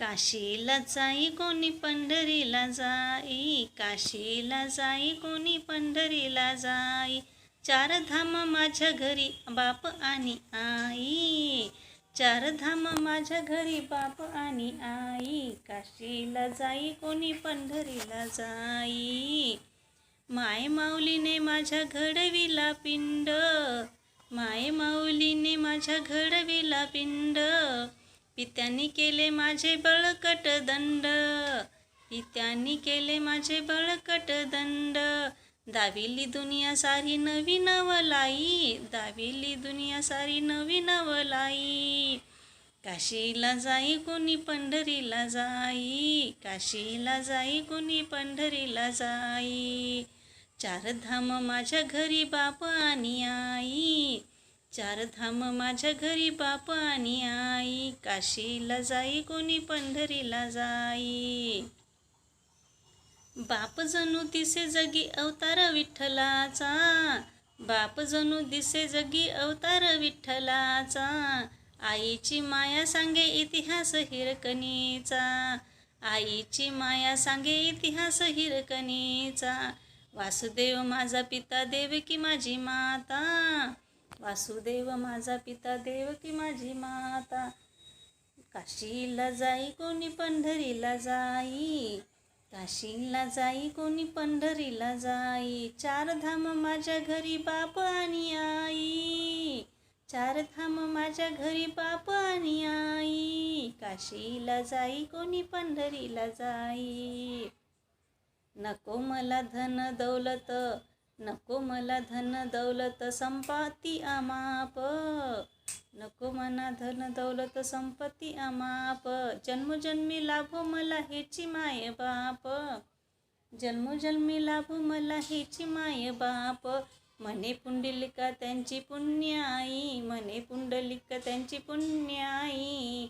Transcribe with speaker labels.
Speaker 1: काशीला जाई कोणी पंढरीला जाई काशीला जाई कोणी पंढरीला जाई. चार धाम माझ्या घरी बाप आणि आई. चार धाम माझ्या घरी बाप आणि आई. काशीला जाई कोणी पंढरीला जाई. माय माऊलीने माझ्या घडविला पिंड. माय माऊलीने माझ्या घडविला पिंड. पित्यांनी केले माझे बळकट दंड. पित्यांनी केले माझे बळकट दंड. दाविली दुनिया सारी नवी नवलाई दाविली दुनिया सारी नवी नवलाई काशीला जाई कोणी पंढरीला जाई. काशीला जाई कोणी पंढरीला जाई. चार धाम माझ्या घरी बाप आणि आई. चार धाम माझ्या घरी बाप आणि आई. काशीला जाई कोणी पंढरीला जाई. बाप जणू दिसे जगी अवतार विठ्ठलाचा. बाप जणू दिसे जगी अवतार विठ्ठलाचा. आईची माया सांगे इतिहास हिरकणीचा. आईची माया सांगे इतिहास हिरकणीचा. वासुदेव माझा पिता देव की माझी माता. वासुदेव माझा पिता देव की माझी माता. काशीला जाई कोणी पंढरीला जाई. काशीला जाई कोणी पंढरीला जाई. चार धाम माझ्या घरी बाप आणि आई. चार धाम माझ्या घरी बाप आणि आई. काशीला जाई कोणी पंढरीला जाई. नको मला धन दौलत नको मला धन दौलत संपत्ती अमाप. नको मना धन दौलत संपत्ती अमाप. जन्मोजन्मी लाभो मला हेची माय बाप. जन्मोजन्मी लाभो मला हेची माय बाप. म्हणे पुंडलिका त्यांची पुण्याई? मने म्हणे पुंडलिका त्यांची पुण्याई?